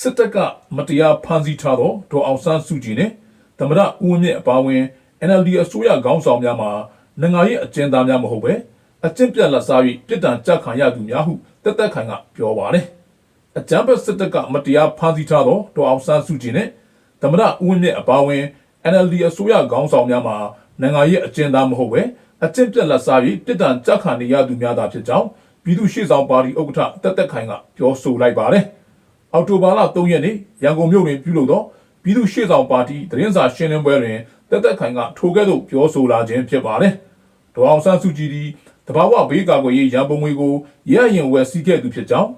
စစ်တပ်ကမတရားဖမ်းဆီးထားသောဒေါ်အောင်ဆန်းစုကြည်နဲ့သမ္မတဦးဝင်းမြင့်အပါအဝင် NLD အစိုးရခေါင်းဆောင်များမှာနိုင်ငံရေးအကျဉ်းသားများမဟုတ်ပဲအကျင့်ပြတ်လက်စား၍ပြည်တံကြခံရသူများဟုတက်တက်ခိုင်ကပြောပါတယ်။အကြမ်းဖက်စစ်တပ်ကမတရားဖမ်းဆီးထားသောဒေါ်အောင်ဆန်းစုကြည်နဲ့သမ္မတဦးဝင်းမြင့်အပါအဝင် NLD အစိုးရခေါင်းဆောင်များမှာနိုင်ငံရေးအကျဉ်းသားမဟုတ်ပဲအကျင့်ပြတ်လက်စား၍ပြည်တံကြခံနေရသူများသာဖြစ်ကြောင်းပြည်သူ့ရှေ့ဆောင်ပါတီဥက္ကဋ္ဌတက်တက်ခိုင်ကပြောဆိုလိုက်ပါတယ်။ အောက်တိုဘာလ3ရက်နေ့ရန်ကုန်မြို့တွင်ပြုလုပ်သောပြည်သူ့ရှေ့ဆောင်ပါတီသတင်းစာရှင်းလင်းပွဲတွင်တက်တက်ခိုင်ကထိုကဲ့သို့ပြောဆိုလာခြင်းဖြစ်ပါတယ်။ဒေါအောင်ဆန်းစုကြည်သည်တဘာဝဘေးကာကွယ်ရေးရန်ပုံငွေကိုရရရင်ဝယ်စည်းခဲ့သူဖြစ်ကြောင်း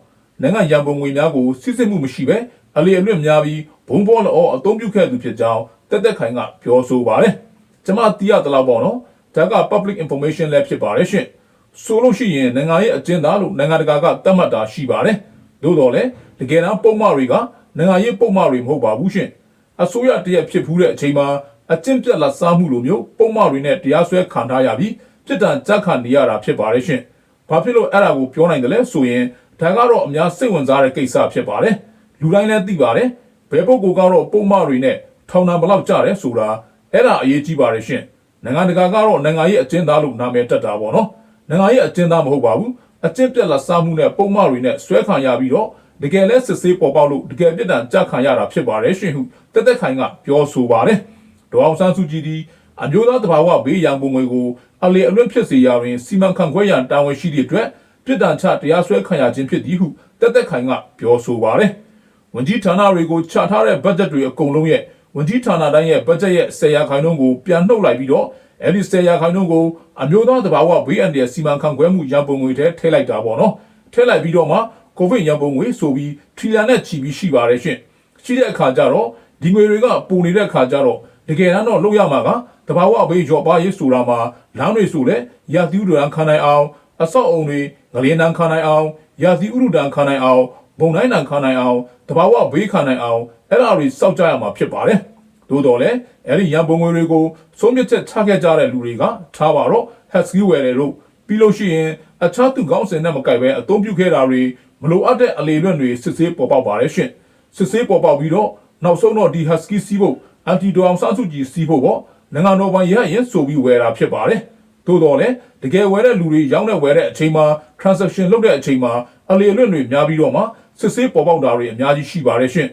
နိုင်ငံရန်ပုံငွေများကိုစစ်စစ်မှုမရှိဘဲအလီအလွတ်များပြီးဘုံဘောလောအသုံးပြုခဲ့သူဖြစ်ကြောင်းတက်တက်ခိုင်ကပြောဆိုပါတယ်။ကျွန်မတီးရတလောက်ပေါ့နော်။ဒါက public information လည်းဖြစ်ပါတယ်ရှင့်။ဆိုလို့ရှိရင်နိုင်ငံရဲ့အကျဉ်းသားလို့နိုင်ငံတကာကသတ်မှတ်တာရှိပါတယ်။သို့တော်လည်း တကယ်တမ်းပုံမှန်တွေကနိုင်ငံရေးပုံမှန်တွေမဟုတ်ပါဘူးရှင်။အစိုးရတရက်ဖြစ်ဖူးတဲ့အချိန်မှာအကျင့်ပြတ်လက်စားမှုလိုမျိုးပုံမှန်တွေနဲ့တရားစွဲခံထားရပြီးပြည်တံကြက်ခံနေရတာဖြစ်ပါတယ်ရှင်။ဘာဖြစ်လို့အဲ့ဒါကိုပြောနိုင်တယ်လဲဆိုရင်ဒါကတော့အများစိတ်ဝင်စားတဲ့ကိစ္စဖြစ်ပါတယ်။လူတိုင်းလည်းသိပါတယ်။ဘယ်ပုဂ္ဂိုလ်ကတော့ပုံမှန်တွေနဲ့ထောင်ဒဏ်ဘယ်လောက်ကြတယ်ဆိုတာအဲ့ဒါအရေးကြီးပါတယ်ရှင်။နိုင်ငံတကာကတော့နိုင်ငံရေးအကျဉ်းသားလို့နာမည်တက်တာပေါ့နော်။နိုင်ငံရေးအကျဉ်းသားမဟုတ်ပါဘူး။အကျင့်ပြတ်လက်စားမှုနဲ့ပုံမှန်တွေနဲ့ဆွဲခံရပြီးတော့ တကယ်လဲစစ်ဆေးပေါ်ပေါက်လို့တကယ်ပြစ်ဒဏ်ကြခံရတာဖြစ်ပါတယ်ရှင်ဟုတက်တက်ခိုင်ကပြောဆိုပါတယ်။ဒေါအောင်ဆန်းစုကြည်ဒီအမျိုးသားတဘာဝဘေးရန်ပုံငွေကိုအလေအလွတ်ဖြစ်စေရတွင်စီမံခန့်ခွဲရန်တာဝန်ရှိသည့်အတွက်ပြစ်ဒဏ်ချတရားစွဲခံရခြင်းဖြစ်သည်ဟုတက်တက်ခိုင်ကပြောဆိုပါတယ်။ဝန်ကြီးဌာနတွေကိုချထားတဲ့ဘတ်ဂျက်တွေအကုန်လုံးရဲ့ဝန်ကြီးဌာနတိုင်းရဲ့ဘတ်ဂျက်ရဲ့10ရာခိုင်နှုန်းကိုပြန်နှုတ်လိုက်ပြီးတော့အဲ့ဒီ10ရာခိုင်နှုန်းကိုအမျိုးသားတဘာဝဘေးအန္တရာယ်စီမံခန့်ခွဲမှုရန်ပုံငွေထဲထည့်လိုက်တာပေါ့နော်။ထည့်လိုက်ပြီးတော့မှ ကိုဗစ်ရန်ပုံငွေဆိုပြီးထရီလန်နဲ့ချီပြီးရှိပါတယ်ရှင်။ရှိတဲ့အခါကျတော့ဒီငွေတွေကပုံနေတဲ့အခါကျတော့တကယ်တမ်းတော့လောက်ရမှာကတဘာဝဘေးရော့ပါရေးဆိုတာမှာလမ်းတွေဆိုလဲရာသီဥတုတန်ခံနိုင်အောင်အဆောက်အုံတွေငလင်းတန်ခံနိုင်အောင်ရာသီဥတုတန်ခံနိုင်အောင်ဘုံတိုင်းတန်ခံနိုင်အောင်တဘာဝဘေးခံနိုင်အောင်အဲ့ဒါတွေစောက်ကြရမှာဖြစ်ပါတယ်။သို့တော်လည်းအဲ့ဒီရန်ပုံငွေတွေကိုဆုံးဖြတ်ချက်ချခဲ့ကြတဲ့လူတွေကထားပါတော့ husky ဝယ်တယ်လို့ပြီးလို့ရှိရင်အခြားသူကောင်းစင်နဲ့မကိုက်ပဲအသုံးပြုခဲ့တာတွေ မလိုအပ်တဲ့အလေလွတ်တွေစစ်ဆေးပေါ်ပေါက်ပါတယ်ရှင်စစ်ဆေးပေါ်ပေါက်ပြီးတော့နောက်ဆုံးတော့ဒီ husky စီးဖို့အန်တီဒေါအောင်ဆန်းစုကြည်စီးဖို့ပေါ့နိုင်ငံတော်ပိုင်ရရင်ဆိုပြီးဝယ်တာဖြစ်ပါတယ်သို့တော်လည်းတကယ်ဝယ်တဲ့လူတွေရောင်းတဲ့ဝယ်တဲ့အချိန်မှာ transaction လုပ်တဲ့အချိန်မှာအလေလွတ်တွေများပြီးတော့မှစစ်ဆေးပေါ်ပေါက်တာတွေအများကြီးရှိပါတယ်ရှင်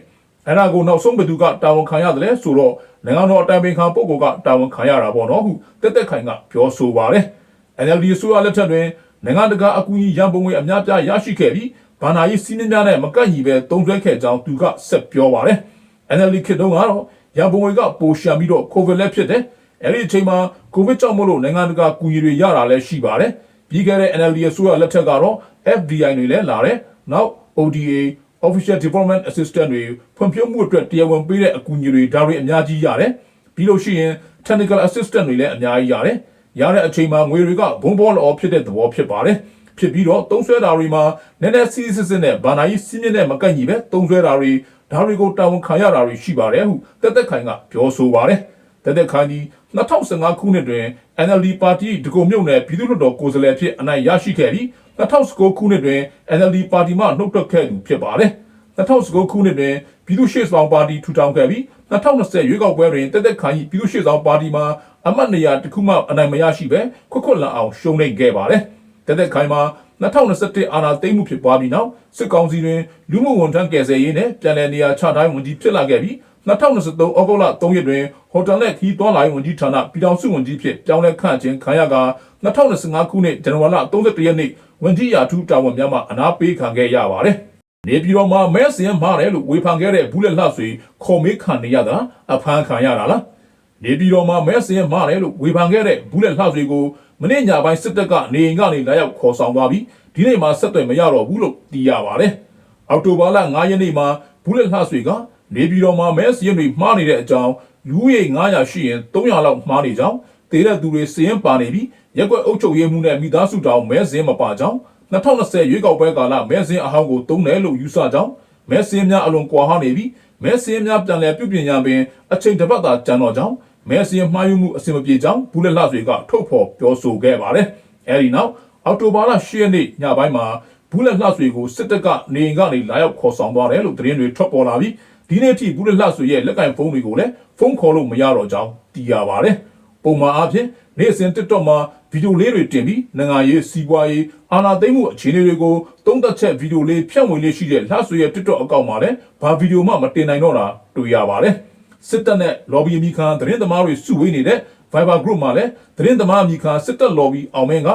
အဲ့ဒါကိုနောက်ဆုံးဘယ်သူကတာဝန်ခံရတယ်လဲဆိုတော့နိုင်ငံတော်အတိုင်ပင်ခံပုဂ္ဂိုလ်ကတာဝန်ခံရတာပေါ့နော်ဟုတက်တက်ခိုင်ကပြောဆိုပါတယ် NLD အစိုးရလက်ထက်တွင်နိုင်ငံတကာအကူအညီရန်ပုံငွေအများပြားရရှိခဲ့ပြီး ဘာနာရေးစီးနှင်းများနဲ့မကန့်ညီပဲတုံ့ဆွဲခဲ့ကြောင်းသူကဆက်ပြောပါတယ် NLD ခေတ်တုန်းကတော့ရန်ပုံငွေကပိုရှံပြီးတော့ကိုဗစ်လည်းဖြစ်တယ်အဲ့ဒီအချိန်မှာကိုဗစ်ကြောင့်မို့လို့နိုင်ငံတကာကူညီတွေရတာလည်းရှိပါတယ်ပြီးခဲ့တဲ့ NLD အစိုးရလက်ထက်ကတော့ FDI တွေလည်းလာတယ်နောက် ODA official development assistant တွေဖွံ့ဖြိုးမှုအတွက်တရားဝင်ပေးတဲ့အကူအညီတွေဒါတွေအများကြီးရတယ်ပြီးလို့ရှိရင် technical assistant တွေလည်းအများကြီးရတယ်ရတဲ့အချိန်မှာငွေတွေကဘုံဘောလောဖြစ်တဲ့သဘောဖြစ်ပါတယ် ဖြစ်ပြီးတော့သုံးဆွဲတာတွေမှာနည်းနည်းစီးစစ်စစ်နဲ့ဘာနာကြီးစီးမြင့်တဲ့မကန့်ညီပဲသုံးဆွဲတာတွေဒါတွေကိုတာဝန်ခံရတာတွေရှိပါတယ်ဟုတက်တက်ခိုင်ကပြောဆိုပါတယ်တက်တက်ခိုင်ဒီ2015ခုနှစ်တွင် NLD ပါတီဒဂုံမြုပ်နယ်ပြည်သူ့လွှတ်တော်ကိုယ်စားလှယ်ဖြစ်အနိုင်ရရှိခဲ့ပြီး2019ခုနှစ်တွင် NLD ပါတီမှနှုတ်ထွက်ခဲ့သူဖြစ်ပါတယ်2019ခုနှစ်တွင်ပြည်သူ့ရှေ့ဆောင်ပါတီထူထောင်ခဲ့ပြီး2020ရွေးကောက်ပွဲတွင်တက်တက်ခိုင်ပြည်သူ့ရှေ့ဆောင်ပါတီမှအမတ်နေရာတစ်ခုမှအနိုင်မရရှိပဲခွတ်ခွတ်လန်အောင်ရှုံးနိမ့်ခဲ့ပါတယ် တက်တက်ခိုင်မှာ2021အာဏာသိမ်းမှုဖြစ်ပွားပြီးနောက်စစ်ကောင်စီတွင်လူမှုဝန်ထမ်းကယ်ဆယ်ရေးနဲ့ပြည်내နေရာချထားဝန်ကြီးဖြစ်လာခဲ့ပြီး2023ဩဂုတ်လ3ရက်တွင်ဟိုတယ်နဲ့ခီးသွွားလိုင်းဝန်ကြီးဌာနပြည်ထောင်စုဝန်ကြီးဖြစ်ပြောင်းလဲခန့်ခြင်းခံရက2025ခုနှစ်ဇန်နဝါရီလ31ရက်နေ့ဝန်ကြီးရာထူးတာဝန်များမှအနာပေးခံခဲ့ရပါတယ်။နေပြည်တော်မှာမဲစင်မားတယ်လို့ဝေဖန်ခဲ့တဲ့ဘူးလက်လှဆွေခေါ်မေးခံနေရတာအဖမ်းခံရတာလား။နေပြည်တော်မှာမဲစင်မားတယ်လို့ဝေဖန်ခဲ့တဲ့ဘူးလက်လှဆွေကို မနေ့ညပိုင်းစစ်တပ်ကနေအိမ်ကနေလာရောက်ခေါ်ဆောင်သွားပြီးဒီနေ့မှာဆက်သွယ်မရတော့ဘူးလို့သိရပါတယ်။အောက်တိုဘာလ9ရက်နေ့မှာဘူးလက်လှဆွေကနေပြည်တော်မှာမဲစရင်တွေမှားနေတဲ့အကြောင်းလူရေ900ရှိရင်300လောက်မှားနေကြောင်းတေးတဲ့သူတွေစရင်ပါနေပြီးရက်ွက်အုပ်ချုပ်ရေးမှုနဲ့မိသားစုတောင်မဲစရင်မပါကြောင်း2020ရွေးကောက်ပွဲကာလမဲစရင်အဟောင်းကိုတုံးတယ်လို့ယူဆကြောင်းမဲစရင်များအလွန်ကွာဟနေပြီးမဲစရင်များပြန်လည်ပြုပြင်ရပင်အချိန်တစ်ပတ်သာကြံတော့ကြောင်း မဲစရင်မှားယွင်းမှုအဆင်မပြေကြောင်းဘူးလက်လှတွေကထုတ်ဖော်ပြောဆိုခဲ့ပါတယ်အဲဒီနောက်အောက်တိုဘာလ10ရက်နေ့ညပိုင်းမှာဘူးလက်လှဆွေကိုစစ်တပ်ကနေအိမ်ကနေလာရောက်ခေါ်ဆောင်သွားတယ်လို့သတင်းတွေထွက်ပေါ်လာပြီးဒီနေ့ထိဘူးလက်လှဆွေရဲ့လက်ကင်ဖုန်းတွေကိုလည်းဖုန်းခေါ်လို့မရတော့ကြောင်းသိရပါတယ်။ပုံမှန်အားဖြင့်နေ့စဉ် TikTok မှာဗီဒီယိုလေးတွေတင်ပြီးနိုင်ငံရေးစီးပွားရေးအာဏာသိမ်းမှုအခြေအနေတွေကိုသုံးသပ်ချက်ဗီဒီယိုလေးဖြန့်ဝေလေးရှိတဲ့လှဆွေရဲ့ TikTok အကောင့်မှာလည်းဘာဗီဒီယိုမှမတင်နိုင်တော့တာတွေ့ရပါတယ်။ စစ်တပ်နဲ့ lobby အမိခံသတင်းသမားတွေစုဝေးနေတဲ့ Viber group မှာလည်းသတင်းသမားအမိခံစစ်တပ် lobby အောင်မင်းက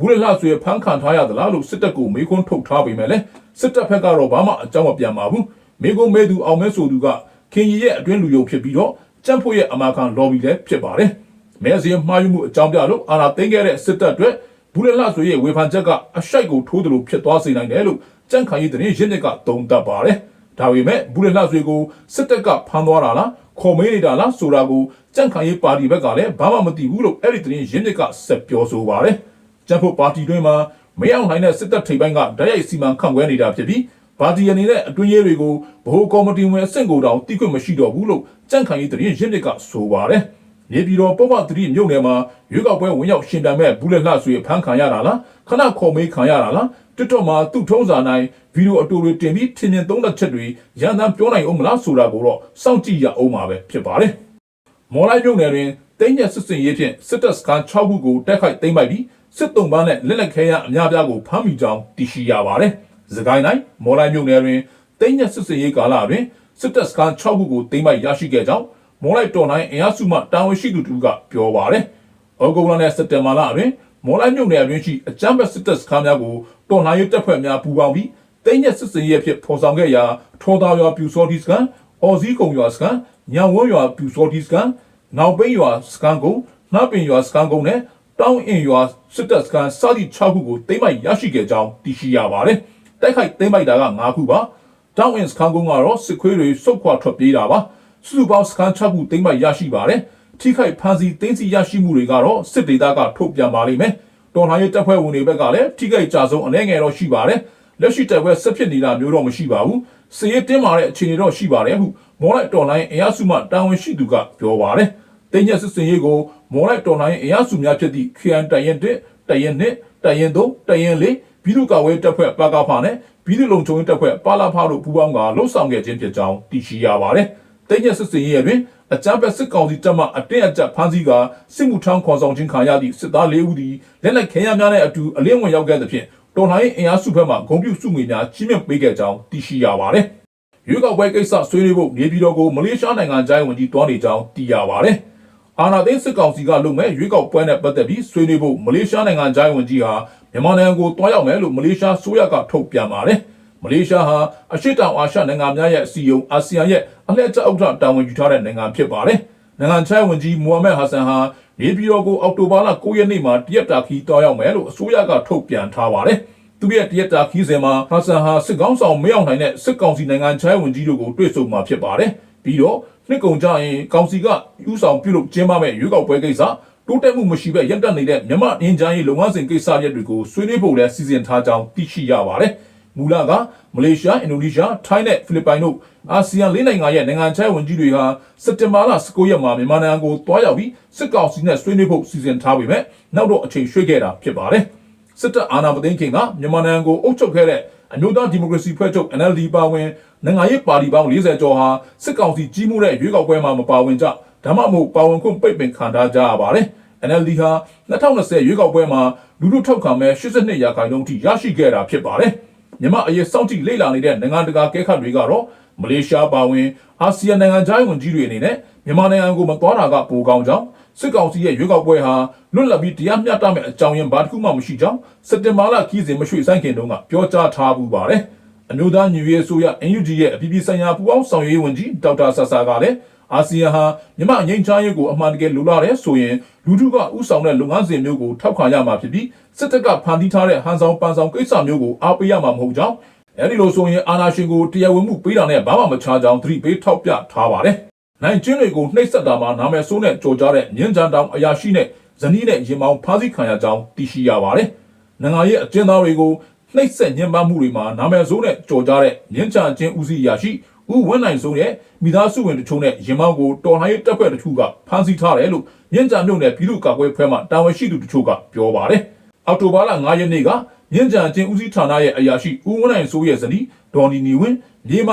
ဘူးလက်လှဆွေဖမ်းခံထားရသလားလို့စစ်တပ်ကိုမေးခွန်းထုတ်ထားပေမဲ့လည်းစစ်တပ်ဘက်ကတော့ဘာမှအကြောင်းမပြန်ပါဘူး။မေးခွန်းမဲသူအောင်မဲဆိုသူကခင်ကြီးရဲ့အတွင်းလူယုံဖြစ်ပြီးတော့ကြံ့ဖို့ရဲ့အမာခံ lobby လည်းဖြစ်ပါတယ်။မဲစင်းမှားယွင်းမှုအကြောင်းပြလို့အာဏာသိမ်းခဲ့တဲ့စစ်တပ်အတွက်ဘူးလက်လှဆွေရဲ့ဝေဖန်ချက်ကအရှိုက်ကိုထိုးတယ်လို့ဖြစ်သွားစေနိုင်တယ်လို့ကြံ့ခိုင်ရေးသတင်းရင်းမြစ်ကသုံးသပ်ပါတယ်။ဒါပေမဲ့ဘူးလက်လှဆွေကိုစစ်တပ်ကဖမ်းသွားတာလား ခေါ်မေးနေတာလားဆိုတာကိုကြံ့ခိုင်ရေးပါတီဘက်ကလည်းဘာမှမသိဘူးလို့အဲ့ဒီသတင်းရင်းမြစ်ကဆက်ပြောဆိုပါတယ်။ကြံ့ဖို့ပါတီတွင်းမှာမရောက်နိုင်တဲ့စစ်တပ်ထိပ်ပိုင်းကဓာတ်ရိုက်စီမံခန့်ခွဲနေတာဖြစ်ပြီးပါတီအနေနဲ့အတွင်းရေးတွေကိုဗဟိုကော်မတီဝင်အဆင့်ကိုတောင်တိကျမရှိတော့ဘူးလို့ကြံ့ခိုင်ရေးသတင်းရင်းမြစ်ကဆိုပါတယ်။နေပြည်တော်ပုပ္ပသတိမြို့နယ်မှာရွေးကောက်ပွဲဝင်ရောက်ရှင်ပြိုင်မဲ့ဘူးလက်လှဆွေဖမ်းခံရတာလား ခဏခေါ်မေးခံရတာလားတစ်တော့မှာသူ့ထုံးစာနိုင်ဗီဒီယိုအတူတွေတင်ပြီးထင်မြင်သုံးသက်ချက်တွေရန်တမ်းပြောနိုင်အောင်မလားဆိုတာကိုတော့စောင့်ကြည့်ရအောင်ပါပဲဖြစ်ပါတယ်။မော်လိုက်မြို့နယ်တွင်တင်းညက်စစ်စင်ရေးဖြင့်စစ်တပ်စခန်း6ခုကိုတက်ခိုက်သိမ်းပိုက်ပြီးစစ်တုံးပန်းနဲ့လက်လက်ခဲရအများပြားကိုဖမ်းမိကြောင်းသိရှိရပါတယ်။စကိုင်းတိုင်းမော်လိုက်မြို့နယ်တွင်တင်းညက်စစ်စင်ရေးကာလတွင်စစ်တပ်စခန်း6ခုကိုသိမ်းပိုက်ရရှိခဲ့ကြောင်းမော်လိုက်တော်နိုင်အင်အားစုမှတာဝန်ရှိသူတူကပြောပါတယ်။ဩဂုတ်လနဲ့စက်တင်ဘာလတွင် မော်လိုက်မြို့နယ်အတွင်းရှိအကြမ်းဖက်စစ်တပ်စခန်းများကိုတော်လှန်ရေးတပ်ဖွဲ့များပူးပေါင်းပြီးတင်းညက်စစ်စင်ရေးဖြစ်ဖော်ဆောင်ခဲ့ရာထောသားရွာပြူစောတိစကန်၊အော်စည်းကုံရွာစကန်၊ညောင်ဝန်းရွာပြူစောတိစကန်၊နောက်ပိန်းရွာစကန်ကုန်း၊နှပ်ပင်ရွာစကန်ကုန်းနဲ့တောင်းအင်ရွာစစ်တပ်စကန်စသည့်6ခုကိုသိမ်းပိုက်ရရှိခဲ့ကြောင်းသိရှိရပါတယ်။တိုက်ခိုက်သိမ်းပိုက်တာက9ခုပါ။တောင်းအင်စကန်ကုန်းကတော့စစ်ခွေးတွေစုတ်ခွာထွက်ပြေးတာပါ။စုစုပေါင်းစကန်6ခုသိမ်းပိုက်ရရှိပါတယ်။ ထိခိုက်ဖမ်းဆီးသိမ်းဆည်းရရှိမှုတွေကတော့စစ်ဒေသကထုတ်ပြန်ပါလိမ့်မယ်။တော်လှန်ရေးတပ်ဖွဲ့ဝင်တွေဘက်ကလည်းထိခိုက်ကြဆုံးအနေငယ်တော့ရှိပါတယ်။လက်ရှိတပ်ဖွဲ့ဆက်ဖြစ်နေတာမျိုးတော့မရှိပါဘူး။စစ်ရေးတင်းမာတဲ့အခြေအနေတော့ရှိပါတယ်ဟုမော်လိုက်တော်လိုင်းအင်အားစုမှတာဝန်ရှိသူကပြောပါတယ်။တင်းညက်စစ်စင်ရေးကိုမော်လိုက်တော်လိုင်းအင်အားစုများဖြစ်သည့် KN တရင်1တရင်2တရင်3တရင်4ပြည်သူ့ကာကွယ်တပ်ဖွဲ့ပကဖာနဲ့ပြည်သူ့လုံခြုံရေးတပ်ဖွဲ့ပါလာဖာတို့ပူးပေါင်းကလှုပ်ဆောင်ခဲ့ခြင်းဖြစ်ကြောင်းသိရှိရပါတယ်။တင်းညက်စစ်စင်ရေးတွင် အကြမ်းဖက်စစ်ကောင်စီတပ်မှအတင်းအကျပ်ဖမ်းဆီးကစစ်မှုထမ်းခေါ်ဆောင်ခြင်းခံရသည့်စစ်သား၄ဦးသည်လက်နက်ခဲယမ်းများနဲ့အတူအလင်းဝင်ရောက်ခဲ့သဖြင့်တော်လှန်ရေးအင်အားစုဘက်မှဂုံပြုစုငွေများကြီးမြင့်ပေးခဲ့ကြောင်းသိရှိရပါတယ်။ရွေးကောက်ပွဲကိစ္စဆွေးနွေးဖို့နေပြည်တော်ကိုမလေးရှားနိုင်ငံသားဝန်ကြီးတွားနေကြောင်းသိရပါတယ်။အာနာသိန်းစစ်ကောင်စီကလုပ်မဲ့ရွေးကောက်ပွဲနဲ့ပတ်သက်ပြီးဆွေးနွေးဖို့မလေးရှားနိုင်ငံသားဝန်ကြီးဟာမြန်မာနိုင်ငံကိုတွားရောက်မယ်လို့မလေးရှားဆိုရကထုတ်ပြန်ပါတယ်။ မလေးရှားဟာအရှေ့တောင်အာရှနိုင်ငံများရဲ့အစည်းအရုံးအာဆီယံရဲ့အလှည့်ကျဥက္ကဋ္ဌတာဝန်ယူထားတဲ့နိုင်ငံဖြစ်ပါတယ်။နိုင်ငံခြားရေးဝန်ကြီးမိုဟာမက်ဟာဆန်ဟာနေပြည်တော်ကိုအောက်တိုဘာလ9ရက်နေ့မှာတရက်တာခီးတွားရောက်မယ်လို့အစိုးရကထုတ်ပြန်ထားပါတယ်။သူရဲ့တရက်တာခီးစဉ်မှာဟာဆန်ဟာစစ်ကောင်းဆောင်မရောက်နိုင်တဲ့စစ်ကောင်စီနိုင်ငံခြားရေးဝန်ကြီးတို့ကိုတွေ့ဆုံမှာဖြစ်ပါတယ်။ပြီးတော့နှစ်ကုန်ကြရင်ကောင်စီကဥဆောင်ပြုလုပ်ကျင်းပမဲ့ရွေးကောက်ပွဲကိစ္စတိုးတက်မှုမရှိဘဲရပ်တန့်နေတဲ့မြန်မာအင်ဂျင်ရေးလုပ်ငန်းစဉ်ကိစ္စရပ်တွေကိုဆွေးနွေးဖို့လည်းစီစဉ်ထားကြောင်းသိရှိရပါတယ်။ မူလကမလေးရှားအင်ဒိုနီးရှားထိုင်းနဲ့ဖိလစ်ပိုင်တို့အာဆီယံလေးနိုင်ငံရဲ့နိုင်ငံခြားဝန်ကြီးတွေဟာစက်တင်ဘာလ19ရက်မှာမြန်မာနိုင်ငံကိုတွားရောက်ပြီးစစ်ကောင်စီနဲ့ဆွေးနွေးဖို့စီစဉ်ထားပေမဲ့နောက်တော့အချိန်ရွှေ့ခဲ့တာဖြစ်ပါတယ်။စစ်တပ်အာဏာမသိမ်းခင်ကမြန်မာနိုင်ငံကိုအုပ်ချုပ်ခဲ့တဲ့အမျိုးသားဒီမိုကရေစီဖွဲ့ချုပ် NLD ပါဝင်နိုင်ငံရေးပါတီပေါင်း40ကျော်ဟာစစ်ကောင်စီကြီးမှုတဲ့ရွေးကောက်ပွဲမှာမပါဝင်ကြဒါမှမဟုတ်ပါဝင်ခွင့်ပိတ်ပင်ခံထားကြရပါတယ်။ NLD ဟာ2020ရွေးကောက်ပွဲမှာလူလူထောက်ခံမဲ့82ရာခိုင်နှုန်းထိရရှိခဲ့တာဖြစ်ပါတယ်။ မြန်မာအရေးစောင့်ကြည့်လေ့လာနေတဲ့နိုင်ငံတကာကဲခတ်တွေကတော့မလေးရှားပါဝင်အာဆီယံနိုင်ငံခြားရေးဝန်ကြီးတွေအနေနဲ့မြန်မာနိုင်ငံကိုမသွားတာကပိုကောင်းကြောင်းစစ်ကောင်စီရဲ့ရွေးကောက်ပွဲဟာလွတ်လပ်ပြီးတရားမျှတမဲ့အကြောင်းရင်းဘာတစ်ခုမှမရှိကြောင်းစက်တင်ဘာလခီးစဉ်မရွှေ့ဆိုင်ခင်တုန်းကပြောကြားထားပူပါတယ်။အမျိုးသားညီညွတ်ရေးအစိုးရ NUG ရဲ့အပြည်ပြည်ဆိုင်ရာပူးပေါင်းဆောင်ရွက်ရေးဝန်ကြီးဒေါက်တာဆာဆာကလည်း အာဆီယံဟာမြန်မာငြိမ်းချမ်းရေးကိုအမှန်တကယ်လိုလားတဲ့ဆိုရင်လူထုကဥဆောင်တဲ့လုပ်ငန်းစဉ်မျိုးကိုထောက်ခံရမှာဖြစ်ပြီးစစ်တပ်ကဖန်တီးထားတဲ့ဟန်ဆောင်ပန်ဆောင်ကိစ္စမျိုးကိုအားပေးရမှာမဟုတ်ကြောင်းအဲဒီလိုဆိုရင်အာဏာရှင်ကိုတရားဝင်မှုပေးတာနဲ့ဘာမှမခြားကြောင်းသတိပေးထောက်ပြထားပါတယ်။နိုင်ကျင်းတွေကိုနှိပ်စက်တာမှာနာမည်ဆိုးနဲ့ကြော်ကြားတဲ့မြင်းကြံတောင်အရာရှိနဲ့ဇနီးနဲ့ရင်မောင်းဖားဆီးခံရကြောင်းသိရှိရပါတယ်။နိုင်ငံရေးအကျဉ်းသားတွေကိုနှိပ်စက်ညှဉ်းပန်းမှုတွေမှာနာမည်ဆိုးနဲ့ကြော်ကြားတဲ့မြင်းကြံချင်းဦးစီးရာရှိ ဦးဝင်းနိုင်စိုးရဲ့မိသားစုဝင်တချို့နဲ့ရင်မောင်းကိုတော်လှန်ရေးတပ်ဖွဲ့တချို့ကဖမ်းဆီးထားတယ်လို့မြင်းကြံမြို့နယ်ပြည်သူ့ကာကွယ်ဖွဲ့မှတာဝန်ရှိသူတချို့ကပြောပါတယ်။အောက်တိုဘာလ9ရက်နေ့ကမြင့်ကြံချင်းဦးစီးဌာနရဲ့အရာရှိဦးဝင်းနိုင်စိုးရဲ့ဇနီးဒေါ်နီနီဝင်းမြေမ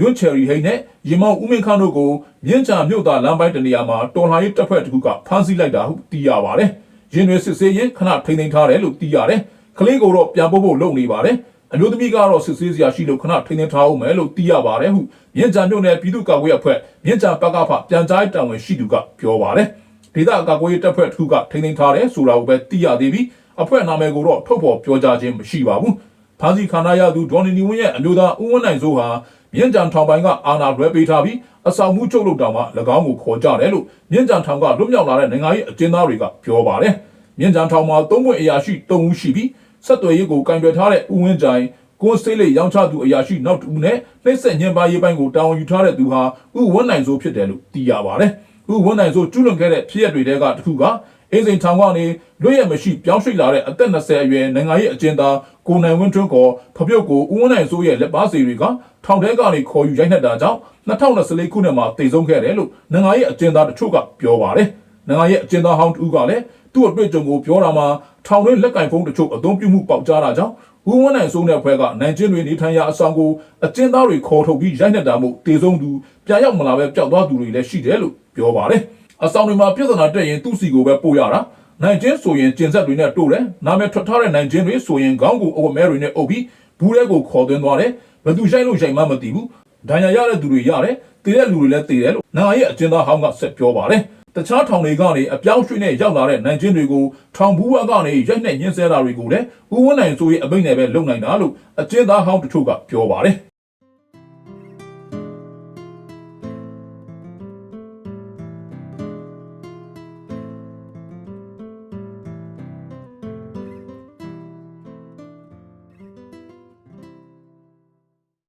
ရွန့်ချယ်ရီဟိန်းနဲ့ရေမောင်ဦးမင်းခန့်တို့ကိုမြင့်ကြံမြို့သားလမ်းပိုင်းတနေရာမှာတော်လှန်ရေးတပ်ဖွဲ့တစ်ခုကဖမ်းဆီးလိုက်တာဟုသိရပါတယ်။ရင်တွေစစ်ဆေးရင်ခဏထိန်းသိမ်းထားတယ်လို့သိရတယ်။ကလေးကိုတော့ပြန်ပို့ဖို့လုပ်နေပါတယ်။ အမျိုးသမီးကတော့စစ်ဆေးစရာရှိလို့ခဏထိန်းသိမ်းထားအောင်မယ်လို့သိရပါတယ်ဟုမြင့်ကြံမြို့နယ်ပြည်သူ့ကာကွယ်ရေးအဖွဲ့မြင့်ကြံပကဖပြန်ကြားရေးတာဝန်ရှိသူကပြောပါတယ်။ဒေသကာကွယ်ရေးတပ်ဖွဲ့တစ်ခုကထိန်းသိမ်းထားတယ်ဆိုတာကိုပဲသိရသေးပြီးအဖွဲ့နာမည်ကိုတော့ထုတ်ဖော်ပြောကြားခြင်းမရှိပါဘူး။ဖာစီခန္ဓာရသူဒေါ်နီနီဝင်းရဲ့အမျိုးသားဦးဝင်းနိုင်စိုးဟာမြင့်ကြံထောင်ပိုင်းကအာဏာလွဲပေးထားပြီးအဆောင်မှုချုပ်လုပ်တောင်မှ၎င်းကိုခေါ်ကြတယ်လို့မြင့်ကြံထောင်ကလွတ်မြောက်လာတဲ့နိုင်ငံရေးအကျဉ်းသားတွေကပြောပါတယ်။မြင့်ကြံထောင်မှာသုံးပွင့်အရာရှိ၃ဦးရှိပြီး ဆက်သွယ်ရေးကိုကင်တွယ်ထားတဲ့ဦးဝင်းကြိုင်ကွန်စေးလေးရောင်းချသူအရာရှိနောက်တစ်ဦးနဲ့နှိမ့်ဆက်ညင်ပါရေးပိုင်းကိုတာဝန်ယူထားတဲ့သူဟာဦးဝင်းနိုင်စိုးဖြစ်တယ်လို့သိရပါတယ်။ဦးဝင်းနိုင်စိုးကျူးလွန်ခဲ့တဲ့ဖြစ်ရပ်တွေတဲကတစ်ခုကအင်းစိန်ထောင်ကနေလွတ်ရမရှိပြောင်းရွှေ့လာတဲ့အသက်20အရွယ်နိုင်ငံရေးအကျဉ်းသားကိုနိုင်ဝင်းထွန်းကောဖပြုတ်ကိုဦးဝင်းနိုင်စိုးရဲ့လက်ပါစီတွေကထောင်ထဲကနေခေါ်ယူရိုက်နှက်တာကြောင့်2024ခုနှစ်မှာတည်ဆုံးခဲ့တယ်လို့နိုင်ငံရေးအကျဉ်းသားတချို့ကပြောပါတယ်။နိုင်ငံရေးအကျဉ်းသားဟောင်းတူကလည်းသူ့အတွေ့အကြုံကိုပြောတာမှာ ထောင်တွင်းလက်ကင်ဖုံးတချို့အသုံးပြုမှုပေါက်ကြားတာကြောင့်ဦးဝင်းနိုင်စိုးတဲ့ဖွဲ့ကနိုင်ကျင်းတွေနေထိုင်ရာအဆောင်ကိုအကျဉ်းသားတွေခေါ်ထုတ်ပြီးရိုက်နှက်တာမို့တည်ဆုံးသူပြန်ရောက်မလာပဲပျောက်သွားသူတွေလည်းရှိတယ်လို့ပြောပါတယ်။အဆောင်တွေမှာပြဿနာတက်ရင်သူ့စီကိုပဲပို့ရတာနိုင်ကျင်းဆိုရင်ကျင်ဆက်တွေနဲ့တို့တယ်နာမည်ထွက်ထားတဲ့နိုင်ကျင်းတွေဆိုရင်ခေါင်းကိုအဝတ်မဲတွေနဲ့အုပ်ပြီးဘူးရဲကိုခေါ်သွင်းသွားတယ်ဘယ်သူရှိုက်လို့ရှိုက်မှမသိဘူးဒဏ်ရာရတဲ့သူတွေရတယ်တည်တဲ့လူတွေလည်းတည်တယ်လို့နိုင်ငံရဲ့အကျဉ်းသားဟောင်းကဆက်ပြောပါတယ် တခြားထောင်တွေကနေအပြောင်းရွှေ့နဲ့ရောက်လာတဲ့နိုင်ကျင်းတွေကိုထောင်ဘူးဝကနေရိုက်နှက်ညှင်းဆဲတာတွေကိုလည်းဦးဝင်းနိုင်ဆိုရဲ့အမိန့်နဲ့ပဲလုပ်နိုင်တာလို့အကျဉ်းသားဟောင်းတချို့ကပြောပါတယ်